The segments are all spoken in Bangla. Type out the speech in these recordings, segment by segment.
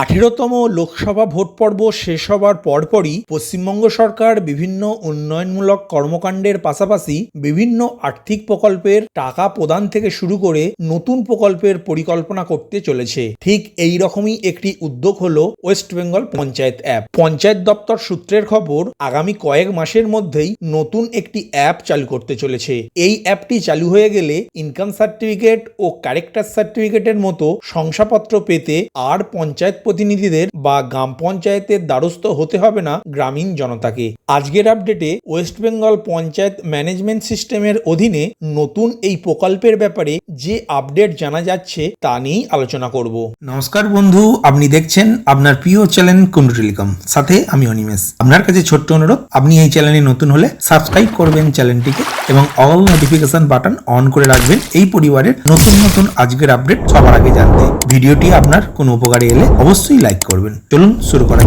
আঠেরোতম লোকসভা ভোট পর্ব শেষ হবার পরপরই পশ্চিমবঙ্গ সরকার বিভিন্ন উন্নয়নমূলক কর্মকাণ্ডের পাশাপাশি বিভিন্ন আর্থিক প্রকল্পের টাকা প্রদান থেকে শুরু করে নতুন প্রকল্পের পরিকল্পনা করতে চলেছে। ঠিক এই রকমই একটি উদ্যোগ হল ওয়েস্ট বেঙ্গল পঞ্চায়েত অ্যাপ। পঞ্চায়েত দপ্তর সূত্রের খবর, আগামী কয়েক মাসের মধ্যেই নতুন একটি অ্যাপ চালু করতে চলেছে। এই অ্যাপটি চালু হয়ে গেলে ইনকাম সার্টিফিকেট ও ক্যারেক্টার সার্টিফিকেটের মতো শংসাপত্র পেতে আর পঞ্চায়েত প্রতিনিধিদের বা গ্রাম পঞ্চায়েতের দ্বারস্থ হতে হবে না গ্রামীণ জনতাকে। আজকের আপডেটে ওয়েস্ট বেঙ্গল পঞ্চায়েত ম্যানেজমেন্ট সিস্টেমের অধীনে নতুন এই প্রকল্পের ব্যাপারে যে আপডেট জানা যাচ্ছে তা নিয়েই আলোচনা করব। নমস্কার বন্ধু, আপনি দেখছেন আপনার প্রিয় চ্যানেল কুন্ডু টেলিকম সাথে আমি অনিমেষ। আপনার কাছে ছোট্ট অনুরোধ, আপনি এই চ্যানেলে নতুন হলে সাবস্ক্রাইব করবেন চ্যানেলটিকে এবং অল নোটিফিকেশন বাটন অন করে রাখবেন এই পরিবারের নতুন নতুন আজকের আপডেট সবার আগে জানতে। ভিডিওটি আপনার কোনো উপকারে এলে অবশ্যই লাইক করবেন। চলুন শুরু করা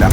যাক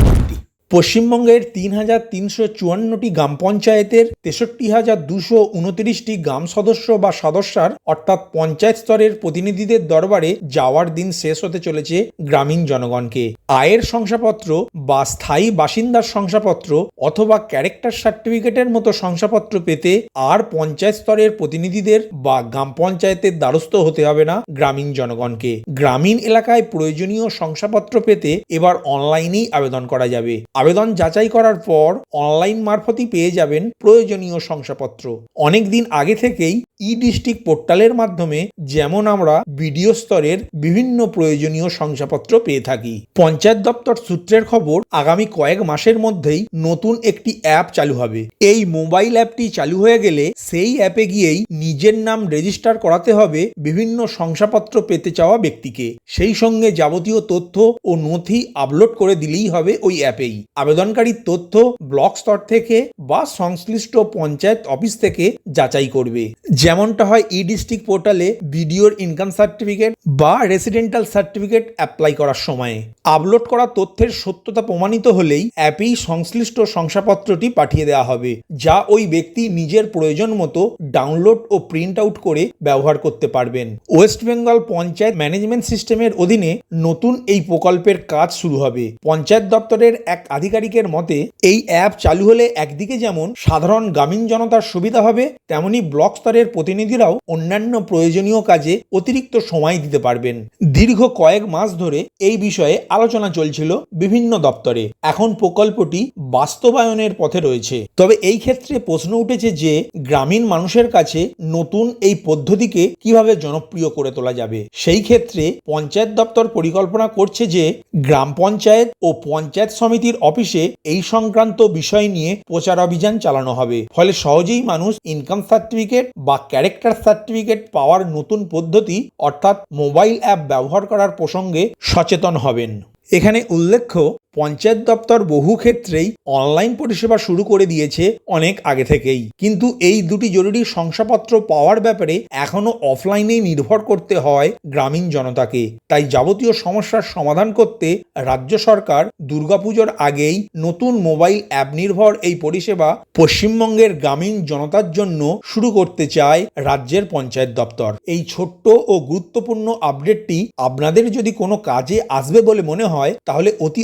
পশ্চিমবঙ্গের তিন হাজার তিনশো চুয়ান্নটি গ্রাম পঞ্চায়েতের তেষট্টি হাজার দুশো উনত্রিশটি গ্রাম সদস্য বা সদস্যার, অর্থাৎ পঞ্চায়েত স্তরের প্রতিনিধিদের দরবারে যাওয়ার দিন শেষ হতে চলেছে গ্রামীণ জনগণকে। আয়ের শংসাপত্র বা স্থায়ী বাসিন্দার শংসাপত্র অথবা ক্যারেক্টার সার্টিফিকেটের মতো শংসাপত্র পেতে আর পঞ্চায়েত স্তরের প্রতিনিধিদের বা গ্রাম পঞ্চায়েতের দ্বারস্থ হতে হবে না গ্রামীণ জনগণকে। গ্রামীণ এলাকায় প্রয়োজনীয় শংসাপত্র পেতে এবার অনলাইনেই আবেদন করা যাবে। আবেদন যাচাই করার পর অনলাইন মারফতই পেয়ে যাবেন প্রয়োজনীয় শংসাপত্র। অনেক দিন আগে থেকেই ই ডিস্ট্রিক্ট পোর্টালের মাধ্যমে যেমন আমরা বিডিও স্তরের বিভিন্ন প্রয়োজনীয় শংসাপত্র পেয়ে থাকি। পঞ্চায়েত দপ্তর সূত্রের খবর, আগামী কয়েক মাসের মধ্যেই নতুন একটি অ্যাপ চালু হবে। এই মোবাইল অ্যাপটি চালু হয়ে গেলে সেই অ্যাপে গিয়েই নিজের নাম রেজিস্টার করাতে হবে বিভিন্ন শংসাপত্র পেতে চাওয়া ব্যক্তিকে। সেই সঙ্গে যাবতীয় তথ্য ও নথি আপলোড করে দিলেই হবে ওই অ্যাপেই। আবেদনকারীর তথ্য ব্লক স্তর থেকে বা সংশ্লিষ্ট পঞ্চায়েত অফিস থেকে যাচাই করবে। যেমনটা হয় ই ডিস্ট্রিক্ট পোর্টালে ভিডিওর ইনকাম সার্টিফিকেট বা রেসিডেন্টাল সার্টিফিকেট অ্যাপ্লাই করার সময়ে। আপলোড করা তথ্যের সত্যতা প্রমাণিত হলেই অ্যাপেই সংশ্লিষ্ট শংসাপত্রটি পাঠিয়ে দেওয়া হবে, যা ওই ব্যক্তি নিজের প্রয়োজন মতো ডাউনলোড ও প্রিন্ট আউট করে ব্যবহার করতে পারবেন। ওয়েস্ট বেঙ্গল পঞ্চায়েত ম্যানেজমেন্ট সিস্টেমের অধীনে নতুন এই প্রকল্পের কাজ শুরু হবে। পঞ্চায়েত দপ্তরের এক আধিকারিকের মতে, এই অ্যাপ চালু হলে একদিকে যেমন সাধারণ গ্রামীণ জনতার সুবিধা হবে, তেমনি ব্লক স্তরের প্রতিনিধিরাও অন্যান্য প্রয়োজনীয় কাজে অতিরিক্ত সময় দিতে পারবেন। দীর্ঘ কয়েক মাস ধরে এই বিষয়ে আলোচনা চলছিল বিভিন্ন দপ্তরে। এখন প্রকল্পটি বাস্তবায়নের পথে রয়েছে। তবে এই ক্ষেত্রে প্রশ্ন উঠেছে যে, গ্রামীণ মানুষের কাছে নতুন এই পদ্ধতিকে কীভাবে জনপ্রিয় করে তোলা যাবে? সেই ক্ষেত্রে পঞ্চায়েত দপ্তর পরিকল্পনা করছে যে, গ্রাম পঞ্চায়েত ও পঞ্চায়েত সমিতির অফিসে এই সংক্রান্ত বিষয় নিয়ে প্রচার অভিযান চালানো হবে। ফলে সহজেই মানুষ ইনকাম সার্টিফিকেট বা ক্যারেক্টার সার্টিফিকেট পাওয়ার নতুন পদ্ধতি অর্থাৎ মোবাইল অ্যাপ ব্যবহার করার প্রসঙ্গে সচেতন হবেন। এখানে উল্লেখ্য পঞ্চায়েত দপ্তর বহু ক্ষেত্রেই অনলাইন পরিষেবা শুরু করে দিয়েছে অনেক আগে থেকেই। কিন্তু এই দুটি জরুরি শংসাপত্র পাওয়ার ব্যাপারে এখনও অফলাইনেই নির্ভর করতে হয় গ্রামীণ জনতাকে। তাই যাবতীয় সমস্যার সমাধান করতে রাজ্য সরকার দুর্গাপুজোর আগেই নতুন মোবাইল অ্যাপ নির্ভর এই পরিষেবা পশ্চিমবঙ্গের গ্রামীণ জনতার জন্য শুরু করতে চায় রাজ্যের পঞ্চায়েত দপ্তর। এই ছোট্ট ও গুরুত্বপূর্ণ আপডেটটি আপনাদের যদি কোনো কাজে আসবে বলে মনে হয়, তাহলে অতি